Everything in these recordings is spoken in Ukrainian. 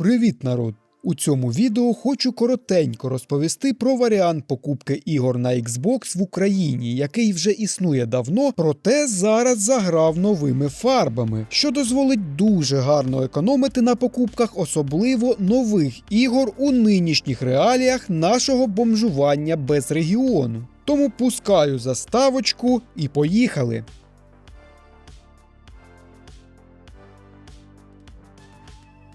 Привіт, народ! У цьому відео хочу коротенько розповісти про варіант покупки ігор на Xbox в Україні, який вже існує давно, проте зараз заграв новими фарбами, що дозволить дуже гарно економити на покупках, особливо нових ігор у нинішніх реаліях нашого бомжування без регіону. Тому пускаю заставочку і поїхали.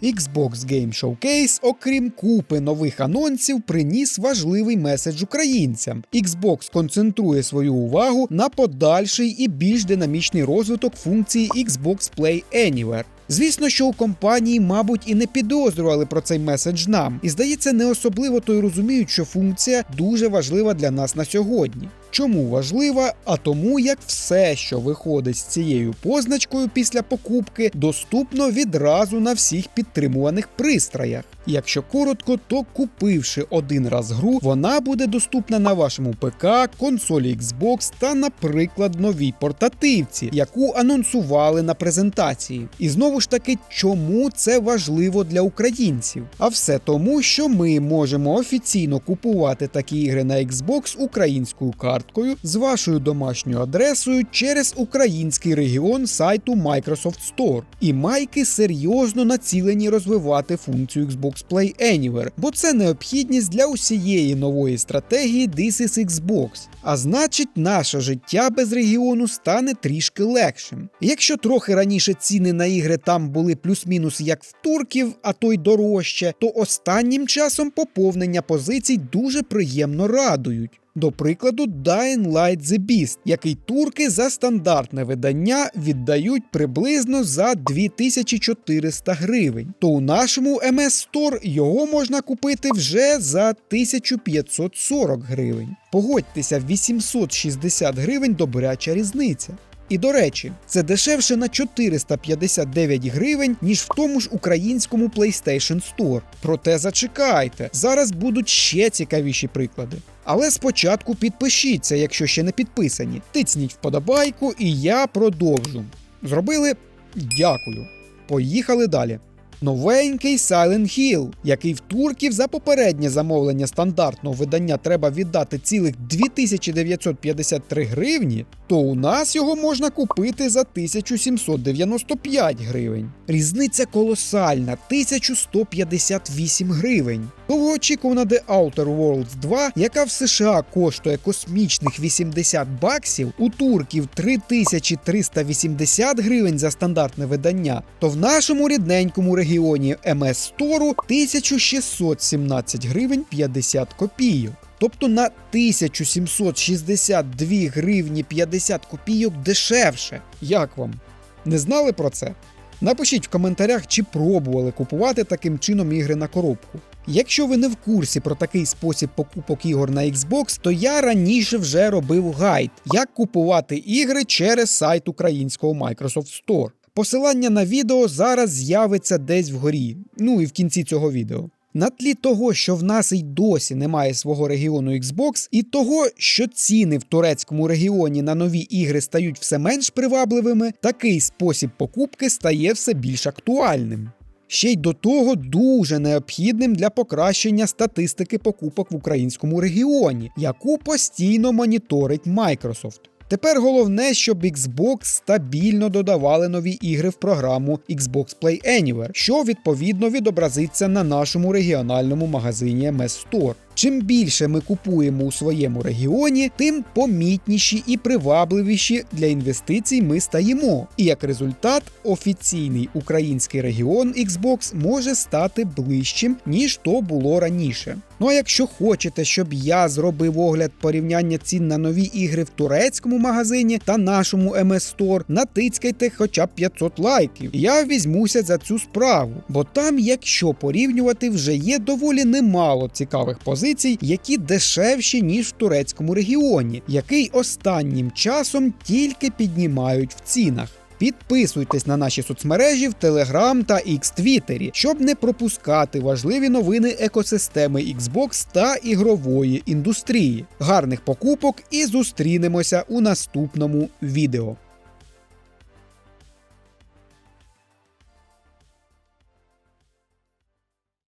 Xbox Game Showcase, окрім купи нових анонсів, приніс важливий меседж українцям. Xbox концентрує свою увагу на подальший і більш динамічний розвиток функції Xbox Play Anywhere. Звісно, що у компанії, мабуть, і не підозрювали про цей меседж нам, і здається, не особливо то й розуміють, що функція дуже важлива для нас на сьогодні. Чому важлива? А тому як все, що виходить з цією позначкою після покупки, доступно відразу на всіх підтримуваних пристроях. Якщо коротко, то купивши один раз гру, вона буде доступна на вашому ПК, консолі Xbox та, наприклад, новій портативці, яку анонсували на презентації. І знову ж таки, чому це важливо для українців? А все тому, що ми можемо офіційно купувати такі ігри на Xbox українською карткою з вашою домашньою адресою через український регіон сайту Microsoft Store. І майки серйозно націлені розвивати функцію Xbox Play Anywhere, бо це необхідність для усієї нової стратегії This is Xbox. А значить, наше життя без регіону стане трішки легшим. Якщо трохи раніше ціни на ігри там були плюс-мінус як в турків, а то й дорожче, то останнім часом поповнення позицій дуже приємно радують. До прикладу, Dying Light The Beast, який турки за стандартне видання віддають приблизно за 2400 гривень. То у нашому MS Store його можна купити вже за 1540 гривень. Погодьтеся, 860 гривень добряча різниця. І до речі, це дешевше на 459 гривень, ніж в тому ж українському PlayStation Store. Проте зачекайте, зараз будуть ще цікавіші приклади. Але спочатку підпишіться, якщо ще не підписані. Тицніть вподобайку, і я продовжу. Зробили? Дякую. Поїхали далі. Новенький Silent Hill, який в турків за попереднє замовлення стандартного видання треба віддати цілих 2953 гривні, то у нас його можна купити за 1795 гривень. Різниця колосальна 1158 гривень. Довгоочікувана The Outer Worlds 2, яка в США коштує космічних 80 баксів, у турків 3380 гривень за стандартне видання, то в нашому рідненькому регіоні МС Стору 1617 гривень 50 копійок. Тобто на 1762 гривні 50 копійок дешевше. Як вам? Не знали про це? Напишіть в коментарях, чи пробували купувати таким чином ігри на коробку. Якщо ви не в курсі про такий спосіб покупок ігор на Xbox, то я раніше вже робив гайд, як купувати ігри через сайт українського Microsoft Store. Посилання на відео зараз з'явиться десь вгорі, ну і в кінці цього відео. На тлі того, що в нас і досі немає свого регіону Xbox, і того, що ціни в турецькому регіоні на нові ігри стають все менш привабливими, такий спосіб покупки стає все більш актуальним. Ще й до того дуже необхідним для покращення статистики покупок в українському регіоні, яку постійно моніторить Microsoft. Тепер головне, щоб Xbox стабільно додавали нові ігри в програму Xbox Play Anywhere, що відповідно відобразиться на нашому регіональному магазині MS Store. Чим більше ми купуємо у своєму регіоні, тим помітніші і привабливіші для інвестицій ми стаємо. І як результат, офіційний український регіон Xbox може стати ближчим, ніж то було раніше. Ну а якщо хочете, щоб я зробив огляд порівняння цін на нові ігри в турецькому магазині та нашому MS Store, натискайте хоча б 500 лайків. Я візьмуся за цю справу, бо там, якщо порівнювати, вже є доволі немало цікавих позицій позицій, які дешевші ніж в турецькому регіоні, який останнім часом тільки піднімають в цінах. Підписуйтесь на наші соцмережі в Telegram та X Твіттері, щоб не пропускати важливі новини екосистеми Xbox та ігрової індустрії. Гарних покупок і зустрінемося у наступному відео.